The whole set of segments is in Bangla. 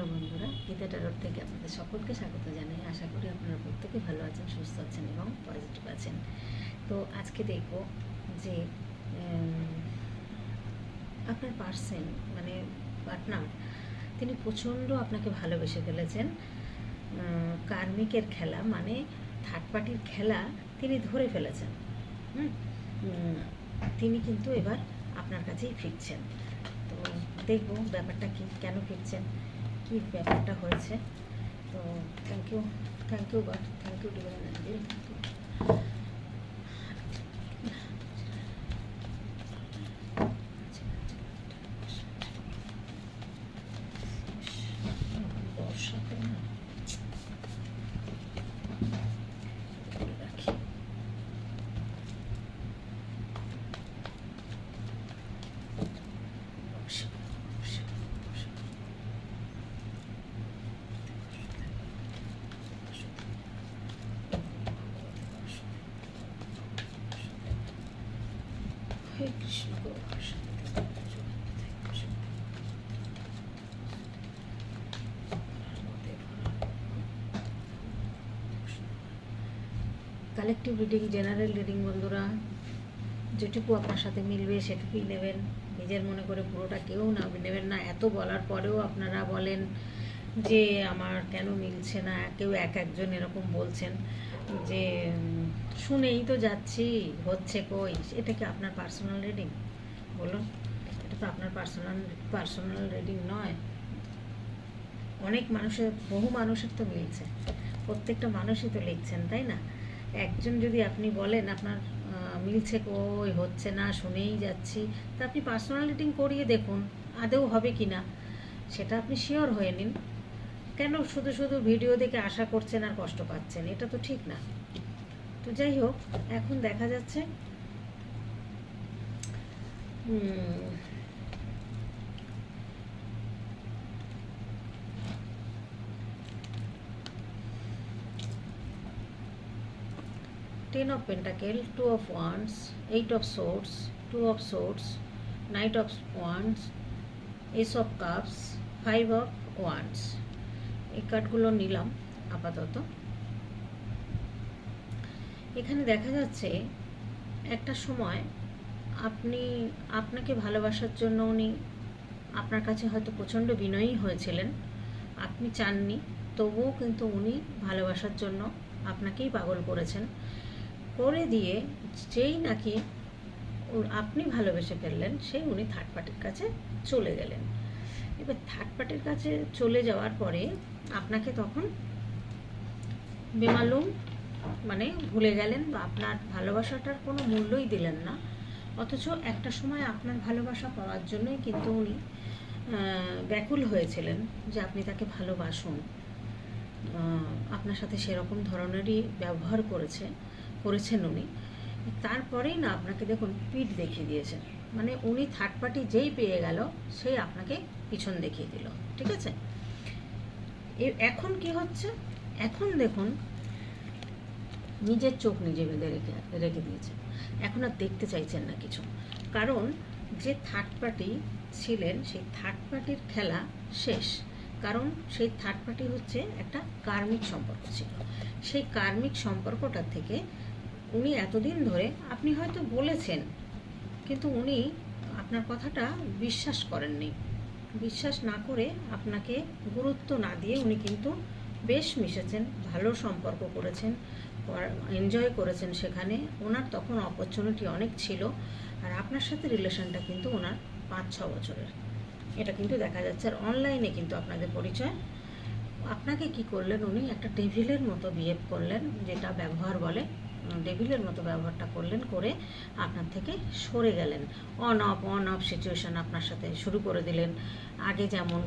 হ্যালো বন্ধুরা, গীতা টারোর থেকে আপনাদের সকলকে স্বাগত জানাই। আশা করি আপনারা প্রত্যেকে ভালো আছেন, সুস্থ আছেন এবং পজিটিভ আছেন। তো আজকে দেখব যে আপনার পার্সেন মানে পার্টনার তিনি প্রচণ্ড আপনাকে ভালোবেসে ফেলেছেন। কার্মিকের খেলা মানে থার্ড পার্টির খেলা তিনি ধরে ফেলেছেন। তিনি কিন্তু এবার আপনার কাছেই ফিরছেন। তো দেখব ব্যাপারটা কি, কেন ফিরছেন? কি ব্যাপারটা হয়েছে। তো thank you thank you god thank you angel thank you বর্ষাতে না রাখি বর্ষা বর্ষা বর্ষা হে Krishna Gourbarsha collective reading general reading বন্ধুরা। যেটুকু আপনার সাথে মিলবে, সেটুকুই নেবেন। নিজের মনে করে পুরোটা কেউ না, নেবেন না। এত বলার পরেও আপনারা বলেন যে, আমার কেন মিলছে না? কেউ এক একজন এরকম বলছেন যে, শুনেই তো যাচ্ছি, হচ্ছে কই? এটা কি আপনার পার্সোনাল রিডিং বলুন। এটা তো আপনার পার্সোনাল পার্সোনাল রিডিং নয়। অনেক মানুষের, বহু মানুষের তো মিলছে। প্রত্যেকটা মানুষই তো লিখছেন, তাই না? একজন যদি আপনি বলেন আপনার মিলছে কই হচ্ছে না, শুনেই যাচ্ছি, তা আপনি পার্সোনালিটিং করিয়ে দেখুন আদেও হবে কি না। সেটা আপনি শিওর হয়ে নিন। কেন শুধু শুধু ভিডিও দেখে আশা করছেন আর কষ্ট পাচ্ছেন? এটা তো ঠিক না। তো যাই হোক, এখন দেখা যাচ্ছে হুম 10 of pentacle 2 of wands 8 of swords 2 of swords, knight of wands, ace of cups 5 of wands এই কার্ডগুলো নিলাম আপাতত। এখানে দেখা যাচ্ছে একটা সময় আপনি, আপনাকে ভালোবাসার জন্য উনি আপনার কাছে হয়তো প্রচণ্ড বিনয়ী হয়েছিলেন। আপনি চাননি, তবুও কিন্তু উনি ভালোবাসার জন্য আপনাকেই পাগল করেছেন। করে দিয়ে যেই নাকি আপনি ভালোবেসে ফেললেন, সেই উনি থার্ড পার্টির কাছে চলে গেলেন। এবার থার্ড পার্টির কাছে চলে যাওয়ার পরে আপনাকে তখন বেমালুম মানে ভুলে গেলেন বা আপনার ভালোবাসাটার কোনো মূল্যই দিলেন না। অথচ একটা সময় আপনার ভালোবাসা পাওয়ার জন্যই কিন্তু উনি ব্যাকুল হয়েছিলেন যে আপনি তাকে ভালোবাসুন। আপনার সাথে সেরকম ধরনেরই ব্যবহার করেছে। করেছেন উনি। তারপরেই না আপনাকে দেখুন পিঠ দেখিয়ে দিয়েছেন মানে উনি থার্ড পার্টি যেই পেয়ে গেল সেই আপনাকে পিছন দেখিয়ে দিল। ঠিক আছে? এখন কি হচ্ছে? এখন দেখুন, নিজের চোখ নিজে বেঁধে রেখে রেখে দিয়েছেন এখন আর দেখতে চাইছেন না কিছু। কারণ যে থার্ড পার্টি ছিলেন, সেই থার্ড পার্টির খেলা শেষ। কারণ সেই থার্ড পার্টি হচ্ছে একটা কার্মিক সম্পর্ক ছিল। সেই কার্মিক সম্পর্কটা থেকে উনি এতদিন ধরে আপনি হয়তো বলেছেন, কিন্তু উনি আপনার কথাটা বিশ্বাস করেননি। বিশ্বাস না করে আপনাকে গুরুত্ব না দিয়ে উনি কিন্তু বেশ মিশেছেন, ভালো সম্পর্ক করেছেন এনজয় করেছেন সেখানে। ওনার তখন অপরচুনিটি অনেক ছিল, আর আপনার সাথে রিলেশনটা কিন্তু ওনার পাঁচ ছ বছরের। এটা কিন্তু দেখা যাচ্ছে, আর অনলাইনে কিন্তু আপনাদের পরিচয়। আপনাকে কি করলেন উনি? একটা টেবিলের মতো বিহেভ করলেন, যেটা ব্যবহার বলে। ডেভিলের মতো ব্যবহারটা করলেন, করে আপনার থেকে সরে গেলেন। On off on off situation আপনার সাথে শুরু করে দিলেন। আগে যেমন,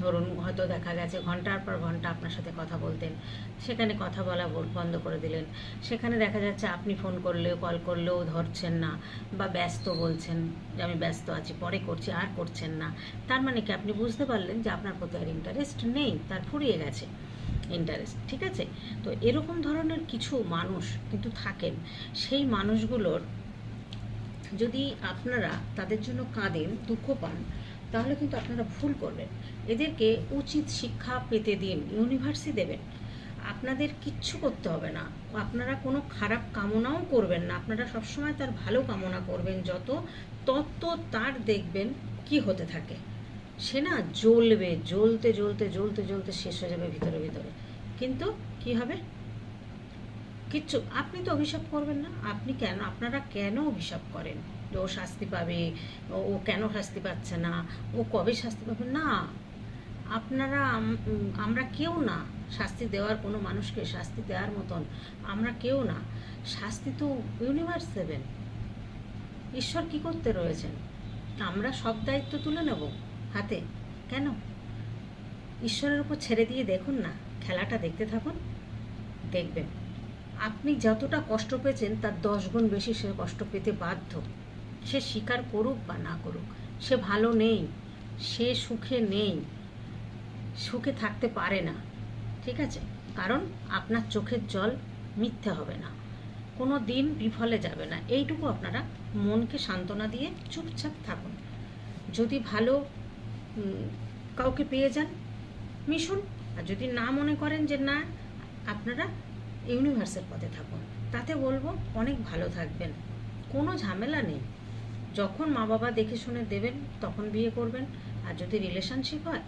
ধরুন হয়তো দেখা গেছে ঘণ্টার পর ঘণ্টা আপনার সাথে কথা বলতেন, সেখানে কথা বলা বন্ধ করে দিলেন। সেখানে দেখা যাচ্ছে আপনি ফোন করলেও কল করলেও ধরছেন না, বা ব্যস্ত বলছেন যে আমি ব্যস্ত আছি, পরে করছি, আর করছেন না। তার মানে কি আপনি বুঝতে পারলেন যে আপনার প্রতি আর ইন্টারেস্ট নেই, তার ফুরিয়ে গেছে। ইন্টারেস্ট ঠিক আছে? তো এরকম ধরনের কিছু মানুষ কিন্তু থাকেন। সেই মানুষগুলোর যদি আপনারা তাদের জন্য কাঁদেন, দুঃখ পান, তাহলে কিন্তু আপনারা ভুল করবেন। এদেরকে উচিত শিক্ষা পেতে দিন ইউনিভার্সিটি দেবেন। আপনাদের কিচ্ছু করতে হবে না। আপনারা কোনো খারাপ কামনাও করবেন না। আপনারা সবসময় তার ভালো কামনা করবেন, যত তত তার দেখবেন কি হতে থাকে। সে না জ্বলবে, জ্বলতে জ্বলতে জ্বলতে জ্বলতে শেষ হয়ে যাবে ভিতরে ভিতরে। কিন্তু কি হবে? কিচ্ছু, আপনি তো অভিশাপ করবেন না। আপনি কেন, আপনারা কেন অভিশাপ করেন? যে ও শাস্তি পাবে, ও- কেন শাস্তি পাচ্ছে না? ও কবে শাস্তি পাবে? না। আপনারা আমরা কেউ না। শাস্তি দেওয়ার কোনো মানুষকে শাস্তি দেওয়ার মতন আমরা কেউ না। শাস্তি তো ইউনিভার্স দেবেন ঈশ্বর কি করতে রয়েছেন? আমরা সব দায়িত্ব তুলে নেব। হাতে। কেন? ঈশ্বরের উপর ছেড়ে দিয়ে দেখুন না, খেলাটা দেখতে থাকুন, দেখবেন। আপনি যতটা কষ্ট পেয়েছেন, তার দশ গুণ বেশি সে কষ্ট পেতে বাধ্য। সে স্বীকার করুক বা না করুক, সে ভালো নেই, সে সুখে নেই, সুখে থাকতে পারে না, ঠিক আছে? কারণ আপনার চোখের জল মিথ্যে হবে না, কোনো দিন বিফলে যাবে না। এইটুকু আপনারা মনকে সান্ত্বনা দিয়ে চুপচাপ থাকুন। যদি ভালো কাউকে পেয়ে যান। মিশুন, আর যদি না মনে করেন যে না, আপনারা ইউনিভার্সের পথে থাকুন। তাতে বলব অনেক ভালো থাকবেন। কোনো ঝামেলা নেই। যখন মা বাবা দেখে শুনে দেবেন, তখন বিয়ে করবেন। আর যদি রিলেশনশিপ হয়,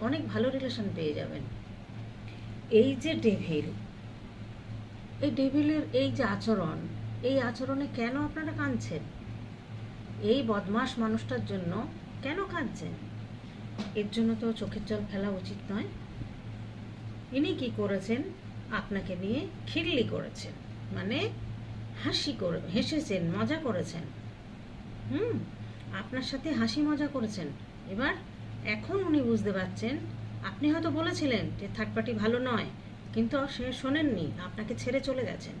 অনেক ভালো রিলেশন পেয়ে যাবেন। এই যে ডেভিল এই ডেভিলের এই যে আচরণ, এই আচরণে কেন আপনারা কাঁদছেন? এই বদমাস মানুষটার জন্য কেন কাঁদছেন? এর জন্য তো চোখের জল ফেলা উচিত নয়। ইনি কি করেছেন? আপনাকে নিয়ে খিল্লি করেছেন মানে হাসি করে, হেসেছেন, মজা করেছেন। হুম, আপনার সাথে হাসি মজা করেছেন। এবার এখন উনি বুঝতে পারছেন, আপনি হয়তো বলেছিলেন যে থার্ড পার্টি ভালো নয়, কিন্তু সে শোনেননি, আপনাকে ছেড়ে চলে গেছেন।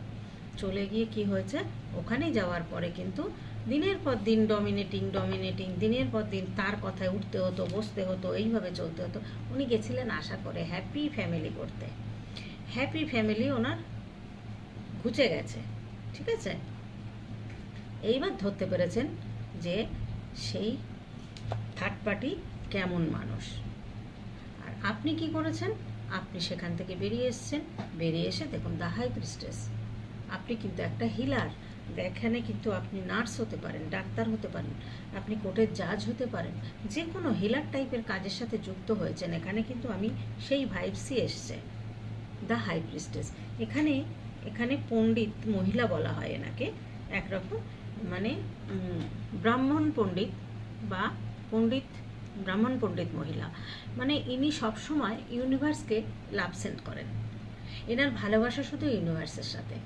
চলে গিয়ে কি হয়েছে? ওখানে যাওয়ার পরে কিন্তু দিনের পর দিন ডমিনেটিং ডমিনেটিং দিনের পর দিন তার কথায় উঠতে হতো, বসতে হতো, এইভাবে চলতে হতো। উনি গেছিলেন আশা করে হ্যাপি ফ্যামিলি করতে। হ্যাপি ফ্যামিলি ওনার ঘুচে গেছে, ঠিক আছে? এইবার ধরতে পেরেছেন যে সেই থার্ড পার্টি কেমন মানুষ। আর আপনি কি করেছেন? আপনি সেখান থেকে বেরিয়ে এসেছেন। বেরিয়ে এসে দেখুন দ্য হাই প্রিস্টেস আপনি কিন্তু একটা হিলার এখানে কিন্তু আপনি নার্স হতে পারেন, ডাক্তার হতে পারেন, আপনি কোর্টের জাজ হতে পারেন, যে কোনো হিলার টাইপের কাজের সাথে যুক্ত হয়েছেন। এখানে কিন্তু আমি সেই ভাইবসই এসছে দ্য হাই প্রিস্টেস এখানে এখানে পণ্ডিত মহিলা বলা হয় এনাকে, একরকম মানে ব্রাহ্মণ পণ্ডিত বা পণ্ডিত, ব্রাহ্মণ পণ্ডিত মহিলা। মানে ইনি সবসময় ইউনিভার্সকে লাভ সেন্ড করেন। এনার ভালোবাসা শুধু ইউনিভার্সের সাথে।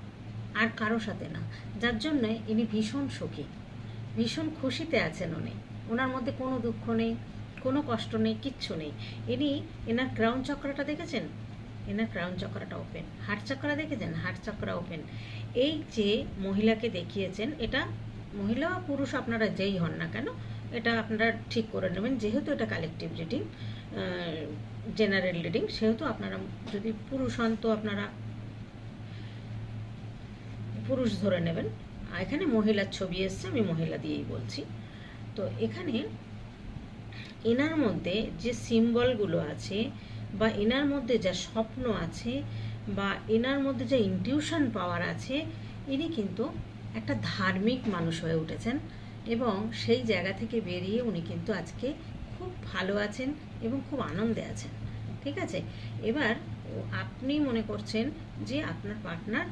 আর কারও সাথে না। যার জন্য ইনি ভীষণ সুখী। ভীষণ খুশিতে আছেন উনি। ওনার মধ্যে কোনো দুঃখ নেই, কোনো কষ্ট নেই, কিচ্ছু নেই। ইনি, এনার ক্রাউন চক্রটা দেখেছেন? এনার ক্রাউন চক্রটা ওপেন হার্ট চক্র দেখেছেন? হার্ট চক্র ওপেন এই যে মহিলাকে দেখিয়েছেন, এটা মহিলা বা পুরুষ আপনারা যেই হন না কেন, এটা আপনারা ঠিক করে নেবেন। যেহেতু এটা কালেকটিভ রিডিং জেনারেল রিডিং সেহেতু আপনারা যদি পুরুষ হন তো আপনারা পুরুষ ধরে নেবেন। এখানে মহিলার ছবি এসছে, আমি মহিলা দিয়েই বলছি। তো এখানে এনার মধ্যে যে সিম্বলগুলো আছে বা এনার মধ্যে যা স্বপ্ন আছে বা এনার মধ্যে যে ইনটিউশন পাওয়ার আছে, ইনি কিন্তু একটা ধার্মিক মানুষ হয়ে উঠেছেন এবং সেই জায়গা থেকে বেরিয়ে উনি কিন্তু আজকে খুব ভালো আছেন এবং খুব আনন্দে আছেন। ঠিক আছে? এবার আপনি মনে করছেন যে আপনার পার্টনার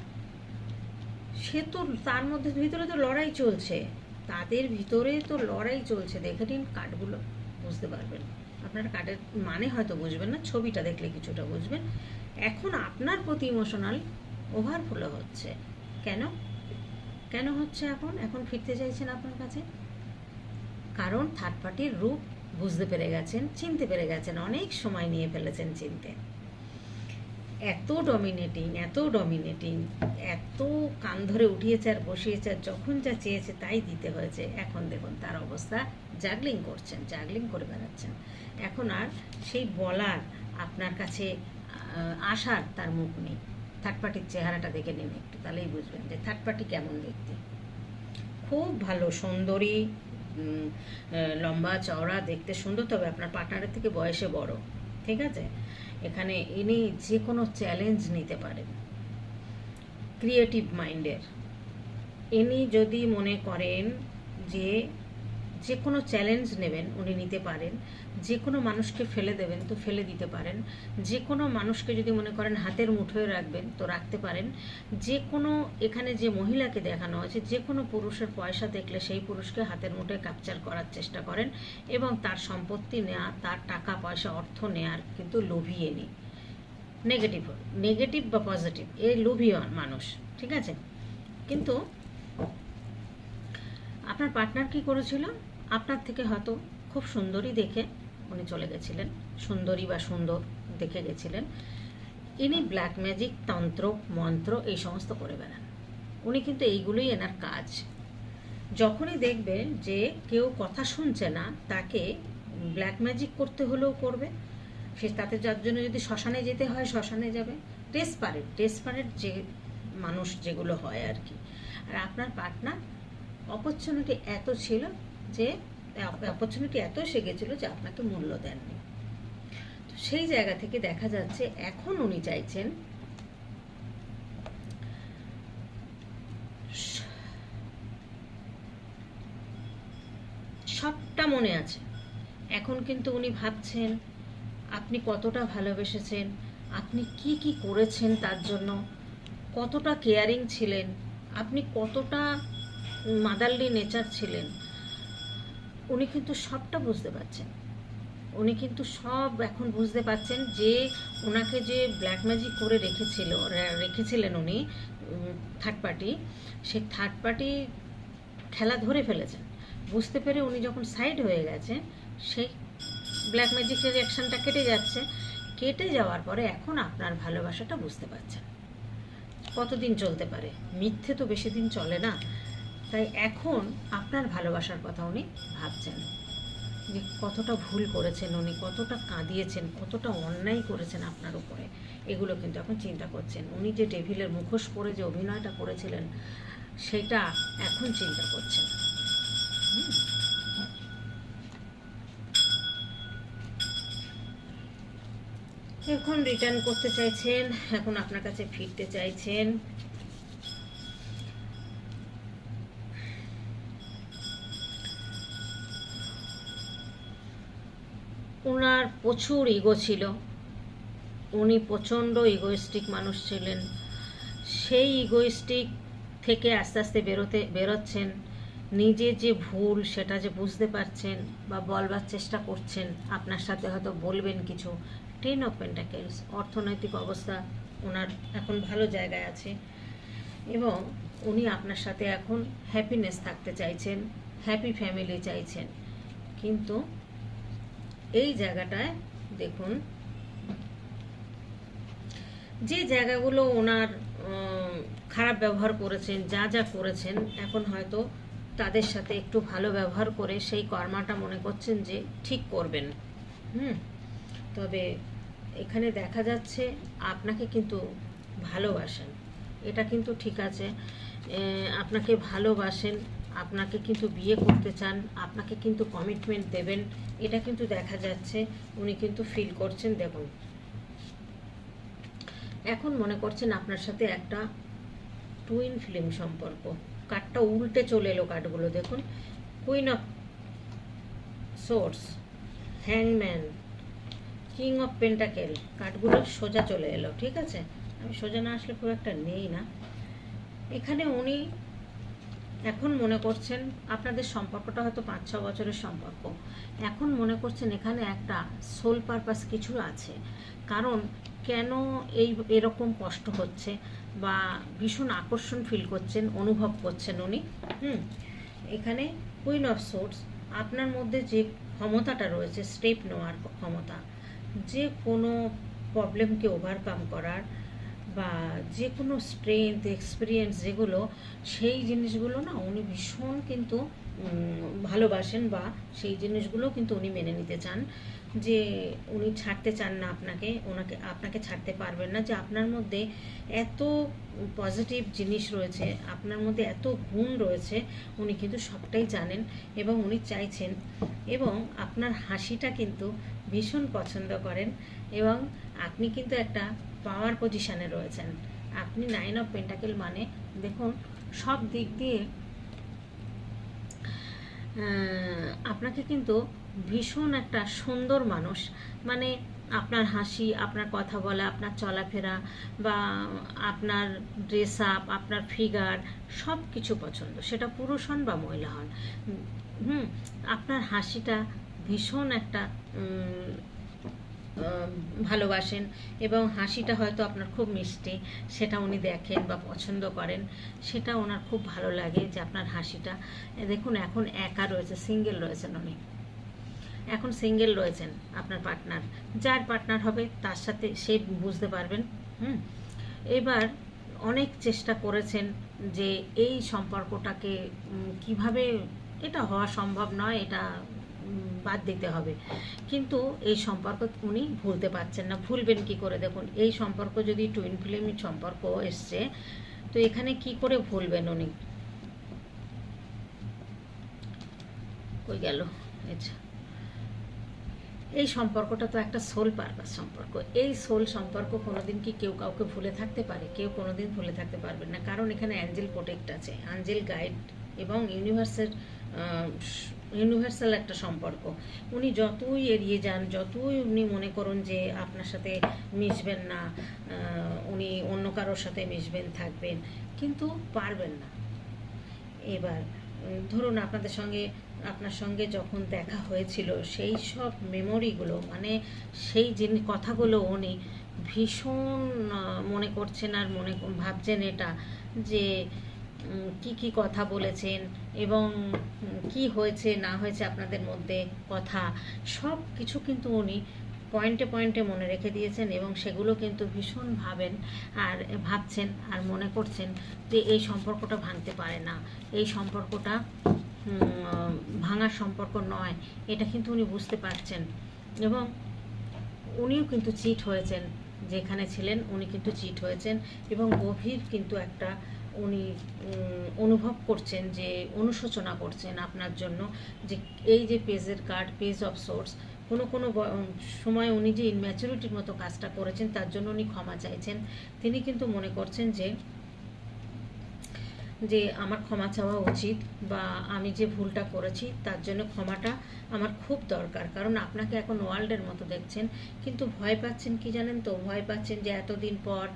সে তো তার মধ্যে ভিতরে তো লড়াই চলছে। তাদের ভিতরে তো লড়াই চলছে। দেখে নিন কার্ডগুলো, বুঝতে পারবেন। আপনার কার্ডের মানে হয়তো বুঝবেন না, ছবিটা দেখলে কিছুটা বুঝবেন। এখন আপনার প্রতি ইমোশনাল ওভারফ্লো হচ্ছে। কেন? কেন হচ্ছে এখন? এখন ফিরতে চাইছেন আপনার কাছে? কারণ থার্ড পার্টির রূপ বুঝতে পেরে গেছেন, চিনতে পেরে গেছেন, অনেক সময় নিয়ে ফেলেছেন চিনতে। এত ডমিনেটিং এত ডমিনেটিং এত কান ধরে উঠিয়েছে আর বসিয়েছে আর যখন যা চেয়েছে তাই দিতে হয়েছে। এখন দেখুন তার অবস্থা জাগলিং করছেন জাগলিং করে বেড়াচ্ছেন। এখন আর সেই বলার আপনার কাছে আসার তার মুখ নেই। থার্ড পার্টির চেহারাটা দেখে নিন একটু, তাহলেই বুঝবেন যে থার্ড পার্টি কেমন দেখতে খুব ভালো, সুন্দরী লম্বা চওড়া, দেখতে সুন্দর, তবে আপনার পার্টনারের থেকে বয়সে বড়, ঠিক আছে? এখানে ইনি যে কোনো চ্যালেঞ্জ নিতে পারেন। ক্রিয়েটিভ মাইন্ডের ইনি যদি মনে করেন যে যে কোনো চ্যালেঞ্জ নেবেন, উনি নিতে পারেন। যে কোনো মানুষকে ফেলে দেবেন, তো ফেলে দিতে পারেন। যে কোনো মানুষকে যদি মনে করেন হাতের মুঠোয় রাখবেন, তো রাখতে পারেন। যে কোনো এখানে যে মহিলাকে দেখানো আছে যে কোনো পুরুষের পয়সা দেখলে সেই পুরুষকে হাতের মুঠোয় ক্যাপচার করার চেষ্টা করেন এবং তার সম্পত্তি নেওয়া তার টাকা, পয়সা, অর্থ নেয়ার কিন্তু লোভিয়ে নিই নেগেটিভ নেগেটিভ বা পজিটিভ এই লোভী মানুষ, ঠিক আছে? কিন্তু আপনার পার্টনার কি করেছিল? আপনার থেকে হয়তো খুব সুন্দরী দেখে উনি চলে গেছিলেন। সুন্দরী বা সুন্দর দেখে গেছিলেন। ইনি ব্ল্যাক ম্যাজিক তন্ত্র, মন্ত্র এই সমস্ত করে বেড়ান। উনি কিন্তু এইগুলোই এনার কাজ। যখনই দেখবে যে কেউ কথা শুনছে না, তাকে ব্ল্যাক ম্যাজিক করতে হলেও করবে। সে তাতে যার জন্য যদি শ্মশানে যেতে হয়, শ্মশানে যাবে। ডেসপারেট ডেসপারেট যে মানুষ যেগুলো হয় আর কি। আর আপনার পার্টনার অপরচুনিটি এত ছিল যে অপরচুনিটি এত এসে গেছিল যে আপনাকে মূল্য দেননি। তো সেই জায়গা থেকে দেখা যাচ্ছে এখন উনি চাইছেন সবটা মনে আছে। এখন কিন্তু উনি ভাবছেন, আপনি কতটা ভালোবেসেছেন, আপনি কি কি করেছেন তার জন্য, কতটা কেয়ারিং ছিলেন, আপনি কতটা মাদারলি নেচার ছিলেন উনি কিন্তু সবটা বুঝতে পারছেন। উনি কিন্তু সব এখন বুঝতে পারছেন যে ওনাকে যে ব্ল্যাক ম্যাজিক করে রেখেছিল রেখেছিলেন উনি থার্ড পার্টি সে থার্ড পার্টি খেলা ধরে ফেলেছেন। বুঝতে পেরে উনি যখন সাইড হয়ে গেছে, সেই ব্ল্যাক ম্যাজিকের অ্যাকশনটা কেটে যাচ্ছে। কেটে যাওয়ার পরে এখন আপনার ভালোবাসাটা বুঝতে পারছেন। কতদিন চলতে পারে? মিথ্যে তো বেশি দিন চলে না। তাই এখন আপনার ভালোবাসার কথা উনি ভাবছেন। যে কতটা ভুল করেছেন উনি, কতটা কাঁদিয়েছেন, কতটা অন্যায় করেছেন আপনার উপরে, এগুলো কিন্তু এখন চিন্তা করছেন। উনি যে টেবিলের মুখোশ পরে যে অভিনয়টা করেছিলেন, সেটা এখন চিন্তা করছেন। এখন রিটার্ন করতে চাইছেন, এখন আপনার কাছে ফিরতে চাইছেন ওনার প্রচুর ইগো ছিল। উনি প্রচণ্ড ইগোইস্টিক মানুষ ছিলেন। সেই ইগোইস্টিক থেকে আস্তে আস্তে বেরোতে, বেরোচ্ছেন। নিজে যে ভুল, সেটা যে বুঝতে পারছেন বা বলবার চেষ্টা করছেন, আপনার সাথে হয়তো বলবেন কিছু। টেন অফ পেন্টাকেলস অর্থনৈতিক অবস্থা ওনার এখন ভালো জায়গায় আছে। এবং উনি আপনার সাথে এখন হ্যাপিনেস থাকতে চাইছেন হ্যাপি ফ্যামিলি চাইছেন। কিন্তু এই জায়গাটায় দেখুন। যে জায়গাগুলো ওনার খারাপ ব্যবহার করেছেন, যা যা করেছেন, এখন হয়তো তাদের সাথে একটু ভালো ব্যবহার করে সেই কর্মাটা মনে করছেন যে ঠিক করবেন। হুম? তবে এখানে দেখা যাচ্ছে আপনাকে কিন্তু ভালোবাসেন। এটা কিন্তু ঠিক আছে। আপনাকে ভালোবাসেন। আপনাকে কিন্তু বিয়ে করতে চান, আপনাকে কিন্তু কমিটমেন্ট দেবেন, এটা কিন্তু দেখা যাচ্ছে, উনি কিন্তু ফিল করছেন, দেখুন। এখন মনে করছেন আপনার সাথে একটা টুইন ফিল্ম সম্পর্ক। কার্ডটা উল্টে চলে এলো কার্ডগুলো দেখুন। কুইন অফ সোর্স হ্যাংম্যান কিং অফ পেন্টাকেল কার্ডগুলো সোজা চলে এলো, ঠিক আছে? আমি সোজা না আসলে খুব একটা নেই না। এখানে উনি এখন মনে করছেন আপনাদের সম্পর্কটা হয়তো পাঁচ, ছ বছরের সম্পর্ক। এখন মনে করছেন এখানে একটা সোল পারপাস কিছু আছে। কারণ কেন এই, এরকম কষ্ট হচ্ছে বা ভীষণ আকর্ষণ ফিল করছেন, অনুভব করছেন উনি? হুম? এখানে কুইন অফ সোর্স আপনার মধ্যে যে ক্ষমতাটা রয়েছে স্টেপ নেওয়ার ক্ষমতা, যে কোনো প্রবলেমকে ওভারকাম করার বা যে কোনো স্ট্রেংথ এক্সপিরিয়েন্স যেগুলো, সেই জিনিসগুলো না উনি ভীষণ কিন্তু ভালোবাসেন বা সেই জিনিসগুলো কিন্তু উনি মেনে নিতে চান। যে উনি ছাড়তে চান না আপনাকে, ওনাকে, আপনাকে ছাড়তে পারবেন না। যে আপনার মধ্যে এত পজিটিভ জিনিস রয়েছে, আপনার মধ্যে এত গুণ রয়েছে, উনি কিন্তু সবটাই জানেন এবং উনি চাইছেন এবং আপনার হাসিটা কিন্তু ভীষণ পছন্দ করেন এবং আপনি কিন্তু একটা পাওয়ার পজিশানে রয়েছেন। আপনি নাইন অফ পেন্টাকেল মানে দেখুন, সব দিক দিয়ে আপনাকে কিন্তু ভীষণ একটা সুন্দর মানুষ। মানে আপনার হাসি, আপনার কথা বলা, আপনার চলাফেরা বা আপনার ড্রেস আপ আপনার ফিগার সব কিছু পছন্দ। সেটা পুরুষ হন বা মহিলা হন। হুম, আপনার হাসিটা ভীষণ একটা ভালোবাসেন এবং হাসিটা হয়তো আপনার খুব মিষ্টি, সেটা উনি দেখেন বা পছন্দ করেন, সেটা ওনার খুব ভালো লাগে যে আপনার হাসিটা। দেখুন, এখন একা রয়েছে সিঙ্গেল রয়েছেন উনি। এখন সিঙ্গেল রয়েছেন আপনার পার্টনার যার পার্টনার হবে, তার সাথে সে বুঝতে পারবেন, হুম? এবার অনেক চেষ্টা করেছেন যে এই সম্পর্কটাকে কীভাবে, এটা হওয়া সম্ভব নয়, এটা বাদ দিতে হবে। কিন্তু এই সম্পর্ক উনি ভুলতে পারছেন না। ভুলবেন কি করে? দেখুন, এই সম্পর্ক যদি টুইন ফিল্মের সম্পর্ক এসছে, তো এখানে কি করে ভুলবেন উনি? কই গেল? আচ্ছা এই সম্পর্কটা তো একটা সোল পারপাস সম্পর্ক। এই সোল সম্পর্ক কোনোদিন কি কেউ কাউকে ভুলে থাকতে পারে? কেউ কোনোদিন ভুলে থাকতে পারবে না। কারণ এখানে অ্যাঞ্জেল প্রোটেক্ট আছে। অ্যাঞ্জেল গাইড এবং ইউনিভার্সের ইউনিভার্সাল একটা সম্পর্ক। উনি যতই এড়িয়ে যান, যতই উনি মনে করুন যে আপনার সাথে মিশবেন না উনি অন্য কারোর সাথে মিশবেন, থাকবেন, কিন্তু পারবেন না। এবার ধরুন আপনাদের সঙ্গে, আপনার সঙ্গে যখন দেখা হয়েছিল, সেই সব মেমোরিগুলো মানে সেই জিনিস কথাগুলো উনি ভীষণ মনে করছেন আর মনে ভাবছেন এটা, যে কি কি কথা বলেছেন এবং কি হয়েছে, না হয়েছে আপনাদের মধ্যে কথা, সব কিছু কিন্তু উনি পয়েন্টে পয়েন্টে মনে রেখে দিয়েছেন এবং সেগুলো কিন্তু ভীষণ ভাবেন আর ভাবছেন আর মনে করছেন যে এই সম্পর্কটা ভাঙতে পারে না। এই সম্পর্কটা ভাঙার সম্পর্ক নয়, এটা কিন্তু উনি বুঝতে পারছেন এবং উনিও কিন্তু চিট হয়েছেন। যেখানে ছিলেন উনি কিন্তু চিট হয়েছেন এবং গভীর কিন্তু একটা উনি অনুভব করছেন যে, অনুশোচনা করছেন আপনার জন্য যে, এই যে পেজের কার্ড পেজ অফ সোর্স কোনো কোনো সময় উনি যে ইনম্যাচুরিটির মতো কাজটা করেছেন, তার জন্য উনি ক্ষমা চাইছেন। তিনি কিন্তু মনে করছেন যে যে আমার ক্ষমা চাওয়া উচিত বা আমি যে ভুলটা করেছি তার জন্য ক্ষমাটা আমার খুব দরকার। কারণ আপনাকে এখন ওয়ার্ল্ডের মতো দেখছেন, কিন্তু ভয় পাচ্ছেন কি জানেন তো? ভয় পাচ্ছেন যে এতদিন পর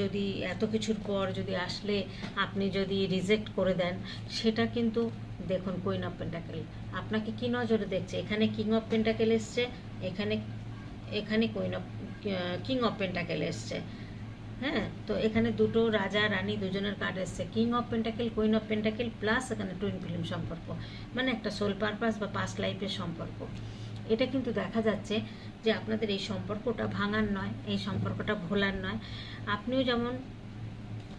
যদি এত কিছুর পর যদি আসলে আপনি যদি রিজেক্ট করে দেন, সেটা কিন্তু দেখুন কুইন অফ পেন্টাকেল আপনাকে কি নজরে দেখছে? এখানে কিং অফ পেন্টাকেল এসছে, এখানে এখানে queen of king of pentacle এসছে। হ্যাঁ তো এখানে দুটো রাজা, রানী দুজনের কার্ড এসছে। King of pentacle queen of pentacle plus এখানে টুইন ফিল্ম সম্পর্ক। মানে একটা সোল পারপাস বা পাস্ট লাইফের সম্পর্ক। এটা কিন্তু দেখা যাচ্ছে যে আপনাদের এই সম্পর্কটা ভাঙার নয়, এই সম্পর্কটা ভোলার নয়। আপনিও যেমন,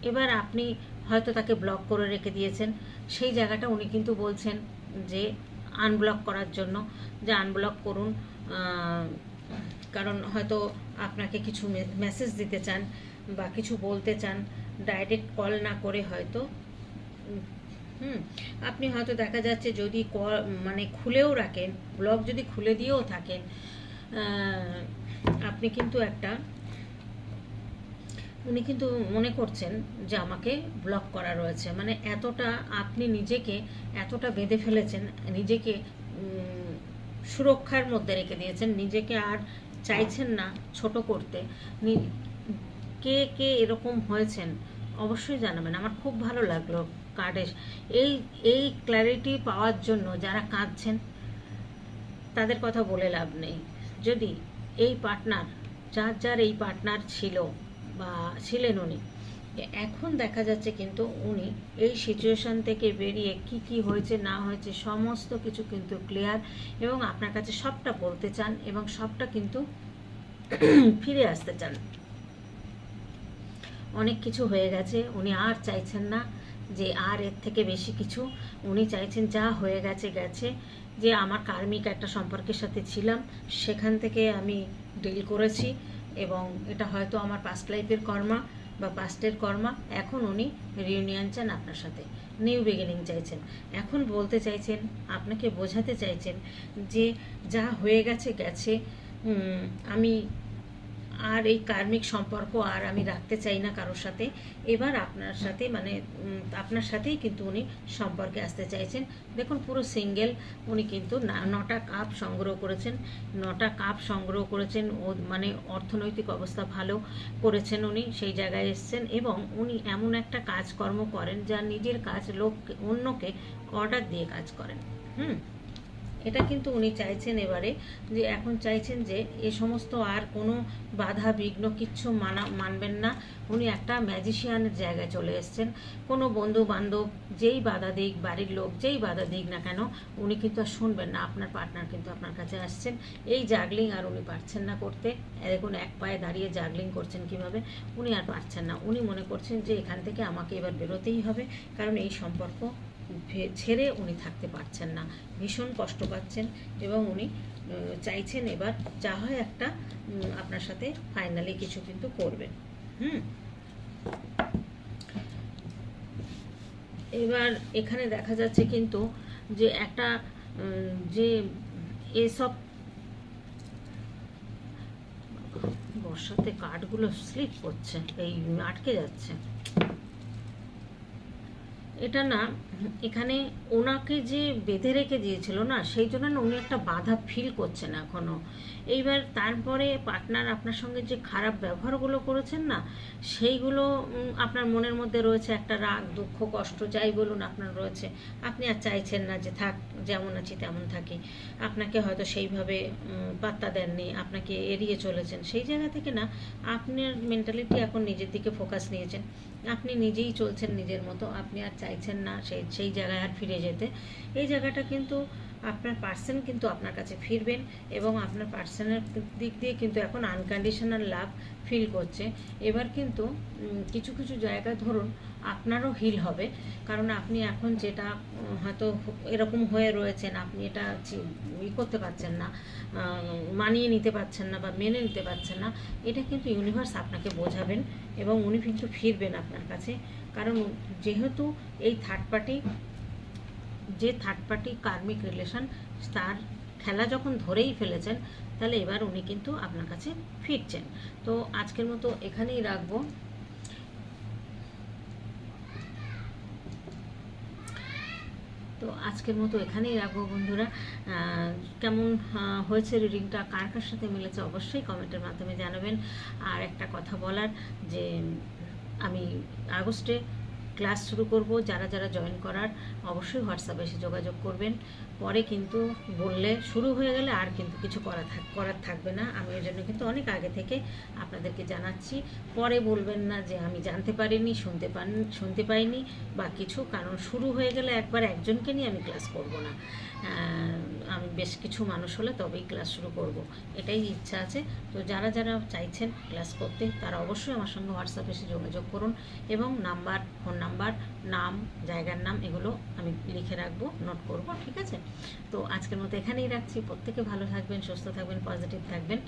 এবার আপনি হয়তো তাকে ব্লক করে রেখে দিয়েছেন। সেই জায়গাটা উনি কিন্তু বলছেন যে আনব্লক করার জন্য, যে আনব্লক করুন। কারণ হয়তো আপনাকে কিছু মেসেজ দিতে চান। বা কিছু বলতে চান ডাইরেক্ট কল না করে হয়তো। হুম, আপনি হয়তো দেখা যাচ্ছে যদি কল মানে খুলেও রাখেন ব্লগ যদি খুলে দিয়েও থাকেন আপনি কিন্তু একটা, উনি কিন্তু মনে করছেন যে আমাকে ব্লক করা রয়েছে। মানে এতটা আপনি নিজেকে এতটা বেঁধে ফেলেছেন, নিজেকে সুরক্ষার মধ্যে রেখে দিয়েছেন, নিজেকে আর চাইছেন না ছোট করতে। কে কে এরকম হয়েছেন, অবশ্যই জানাবেন। আমার খুব ভালো লাগল কার্ডের। এই এই ক্ল্যারিটি পাওয়ার জন্য যারা কাঁদছেন, তাদের কথা বলে লাভ নেই। যদি এই পার্টনার যার যার এই পার্টনার ছিল বা ছিলেন উনি, এখন দেখা যাচ্ছে কিন্তু উনি এই সিচুয়েশন থেকে বেরিয়ে কি কি হয়েছে, না হয়েছে, সমস্ত কিছু কিন্তু ক্লিয়ার এবং আপনার কাছে সবটা বলতে চান এবং সবটা কিন্তু ফিরে আসতে চান। অনেক কিছু হয়ে গেছে। উনি আর চাইছেন না যে আর এর থেকে বেশি কিছু। উনি চাইছেন যা হয়ে গেছে গেছে। যে আমার কার্মিক একটা সম্পর্কের সাথে ছিলাম, সেখান থেকে আমি ডিল করেছি এবং এটা হয়তো আমার পাস্ট লাইফের কর্মা বা পাস্টের কর্মা। এখন উনি রিউনিয়ন চান আপনার সাথে। নিউ বিগিনিং চাইছেন। এখন বলতে চাইছেন, আপনাকে বোঝাতে চাইছেন যে যা হয়ে গেছে গেছে। আমি আর এই কার্মিক সম্পর্ক আর আমি রাখতে চাই না কারোর সাথে। এবার আপনার সাথে মানে আপনার সাথেই কিন্তু উনি সম্পর্কে আসতে চাইছেন। দেখুন, পুরো সিঙ্গেল উনি কিন্তু নটা কাপ সংগ্রহ করেছেন। নটা কাপ সংগ্রহ করেছেন। ও মানে অর্থনৈতিক অবস্থা ভালো করেছেন উনি, সেই জায়গায় এসছেন এবং উনি এমন একটা কাজকর্ম করেন যা নিজের কাজ লোক অন্যকে অর্ডার দিয়ে কাজ করেন। হুম? এটা কিন্তু উনি চাইছেন এবারে যে এখন চাইছেন যে এ সমস্ত আর কোনো বাধা, বিঘ্ন কিচ্ছু মানা, মানবেন না। উনি একটা ম্যাজিশিয়ানের জায়গায় চলে এসেছেন। কোনো বন্ধু বান্ধব যেই বাধা দিক, বাড়ির লোক যেই বাধা দিক না কেন, উনি কিন্তু আর শুনবেন না। আপনার পার্টনার কিন্তু আপনার কাছে আসছেন। এই জাগলিং আর উনি পারছেন না করতে। দেখুন, এক পায়ে দাঁড়িয়ে জাগলিং করছেন কীভাবে? উনি আর পারছেন না। উনি মনে করছেন যে এখান থেকে আমাকে এবার বেরোতেই হবে। কারণ এই সম্পর্ক ছেড়ে উনি থাকতে পারছেন না। ভীষণ কষ্ট পাচ্ছেন এবং উনি চাইছেন এবার যা হয় একটা আপনার সাথে ফাইনালি কিছু কিন্তু করবেন। হুম? এবার এখানে দেখা যাচ্ছে কিন্তু যে একটা যে এসব বর্ষাতে কাঠগুলো স্লিপ করছে, এই আটকে যাচ্ছে। এটা না, এখানে ওনাকে যে বেঁধে রেখে দিয়েছিল না, সেই জন্য না উনি একটা বাধা ফিল করছেন এখনও এইবার তারপরে পার্টনার আপনার সঙ্গে যে খারাপ ব্যবহারগুলো করেছেন না, সেইগুলো আপনার মনের মধ্যে রয়েছে একটা রাগ, দুঃখ, কষ্ট, যাই বলুন আপনার রয়েছে, আপনি আর চাইছেন না যে থাক যেমন আছি তেমন থাকি। আপনাকে হয়তো সেইভাবে পাত্তা দেননি, আপনাকে এড়িয়ে চলেছেন। সেই জায়গা থেকে না আপনার মেন্টালিটি এখন নিজের দিকে ফোকাস নিয়েছেন। আপনি নিজেই চলছেন নিজের মতো, আপনি আর চাইছেন না সেই সেই জায়গায় আর ফিরে যেতে। এই জায়গাটা কিন্তু আপনার পার্সন কিন্তু আপনার কাছে ফিরবেন এবং আপনার পার্সনের দিক দিয়ে কিন্তু এখন আনকন্ডিশনাল লাভ ফিল করছে। এবার কিন্তু কিছু কিছু জায়গায় ধরুন আপনারও হিল হবে। কারণ আপনি এখন যেটা হয়তো এরকম হয়ে রয়েছেন, আপনি এটা ই করতে পারছেন না মানিয়ে নিতে পারছেন না বা মেনে নিতে পারছেন না, এটা কিন্তু ইউনিভার্স আপনাকে বোঝাবেন এবং উনি কিন্তু ফিরবেন আপনার কাছে। কারণ যেহেতু এই থার্ড পার্টি যে থার্ড পার্টি কার্মিক রিলেশন তার খেলা যখন ধরেই ফেলেছেন, তাহলে এবার উনি কিন্তু আপনার কাছে ফিরছেন। তো আজকের মতো এখানেই রাখব। তো আজকের মতো এখানেই রাখব বন্ধুরা। কেমন হয়েছে রিডিংটা কার কার সাথে মিলেছে অবশ্যই কমেন্টের মাধ্যমে জানাবেন। আর একটা কথা বলার যে, আমি আগস্টে ক্লাস শুরু করব, যারা যারা জয়েন করার অবশ্যই হোয়াটসঅ্যাপে এসে যোগাযোগ করবেন। পরে কিন্তু বললে শুরু হয়ে গেলে আর কিন্তু কিছু করা থাক, করার থাকবে না। আমি ওই জন্য কিন্তু অনেক আগে থেকে আপনাদেরকে জানাচ্ছি। পরে বলবেন না যে আমি জানতে পারিনি, শুনতে পান, শুনতে পাইনি বা কিছু, কারণ শুরু হয়ে গেলে একবার একজনকে নিয়ে আমি ক্লাস করব না। আমি বেশ কিছু মানুষ হলে তবেই ক্লাস শুরু করব। এটাই ইচ্ছা আছে। তো যারা যারা চাইছেন ক্লাস করতে, তারা অবশ্যই আমার সঙ্গে হোয়াটসঅ্যাপে এসে যোগাযোগ করুন এবং নাম্বার, ফোন নাম্বার, নাম, জায়গার নাম এগুলো আমি লিখে রাখব, নোট করব, ঠিক আছে? তো আজকের মতো এখানেই রাখছি। প্রত্যেকে ভালো থাকবেন, সুস্থ থাকবেন, পজিটিভ থাকবেন।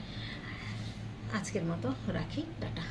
আজকের মতো রাখি। টাটা।